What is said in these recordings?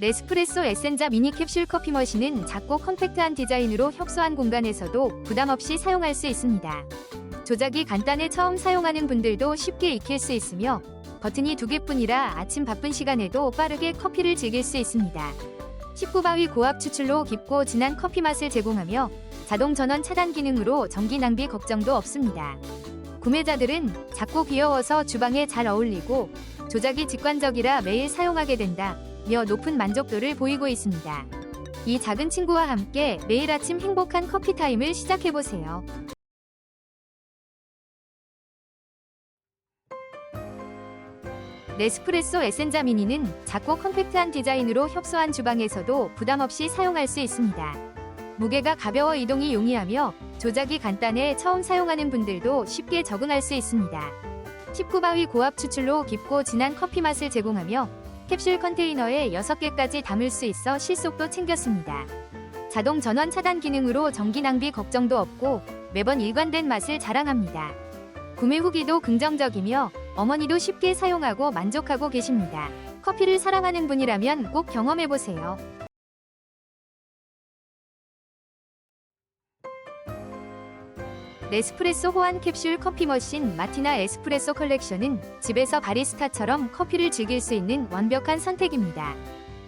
네스프레소 에센자 미니 캡슐 커피 머신은 작고 컴팩트한 디자인으로 협소한 공간에서도 부담 없이 사용할 수 있습니다. 조작이 간단해 처음 사용하는 분들도 쉽게 익힐 수 있으며 버튼이 두 개뿐이라 아침 바쁜 시간에도 빠르게 커피를 즐길 수 있습니다. 19바위 고압 추출로 깊고 진한 커피 맛을 제공하며 자동 전원 차단 기능으로 전기 낭비 걱정도 없습니다. 구매자들은 작고 귀여워서 주방에 잘 어울리고 조작이 직관적이라 매일 사용하게 된다. 며 높은 만족도를 보이고 있습니다. 이 작은 친구와 함께 매일 아침 행복한 커피 타임을 시작해보세요. 네스프레소 에센자 미니는 작고 컴팩트한 디자인으로 협소한 주방에서도 부담 없이 사용할 수 있습니다. 무게가 가벼워 이동이 용이하며 조작이 간단해 처음 사용하는 분들도 쉽게 적응할 수 있습니다. 19바위 고압 추출로 깊고 진한 커피 맛을 제공하며 캡슐 컨테이너에 6개까지 담을 수 있어 실속도 챙겼습니다. 자동 전원 차단 기능으로 전기 낭비 걱정도 없고 매번 일관된 맛을 자랑합니다. 구매 후기도 긍정적이며 어머니도 쉽게 사용하고 만족하고 계십니다. 커피를 사랑하는 분이라면 꼭 경험해보세요. 네스프레소 호환 캡슐 커피 머신 마티나 에스프레소 컬렉션은 집에서 바리스타처럼 커피를 즐길 수 있는 완벽한 선택입니다.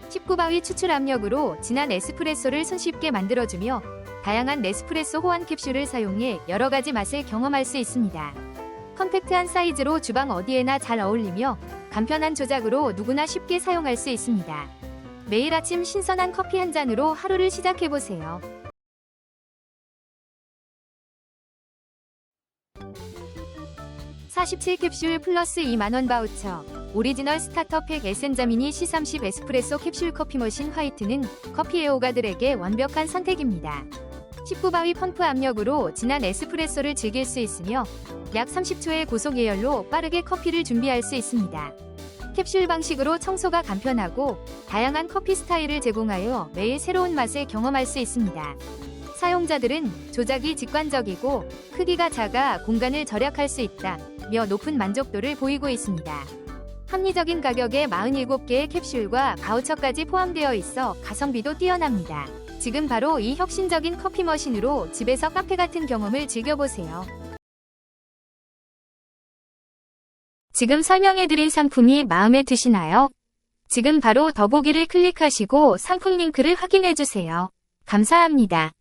19바위 추출 압력으로 진한 에스프레소를 손쉽게 만들어주며 다양한 네스프레소 호환 캡슐을 사용해 여러 가지 맛을 경험할 수 있습니다. 컴팩트한 사이즈로 주방 어디에나 잘 어울리며 간편한 조작으로 누구나 쉽게 사용할 수 있습니다. 매일 아침 신선한 커피 한 잔으로 하루를 시작해보세요. (47캡슐) 플러스 2만원 바우처 오리지널 스타터팩 에센자 미니 C30 에스프레소 캡슐 커피 머신 화이트는 커피 애호가들에게 완벽한 선택입니다. 19바위 펌프 압력으로 진한 에스프레소를 즐길 수 있으며 약 30초의 고속 예열로 빠르게 커피를 준비할 수 있습니다. 캡슐 방식으로 청소가 간편하고 다양한 커피 스타일을 제공하여 매일 새로운 맛을 경험할 수 있습니다. 사용자들은 조작이 직관적이고 크기가 작아 공간을 절약할 수 있다. 며 높은 만족도를 보이고 있습니다. 합리적인 가격에 47개의 캡슐과 바우처까지 포함되어 있어 가성비도 뛰어납니다. 지금 바로 이 혁신적인 커피 머신으로 집에서 카페 같은 경험을 즐겨보세요. 지금 설명해드린 상품이 마음에 드시나요? 지금 바로 더보기를 클릭하시고 상품 링크를 확인해주세요. 감사합니다.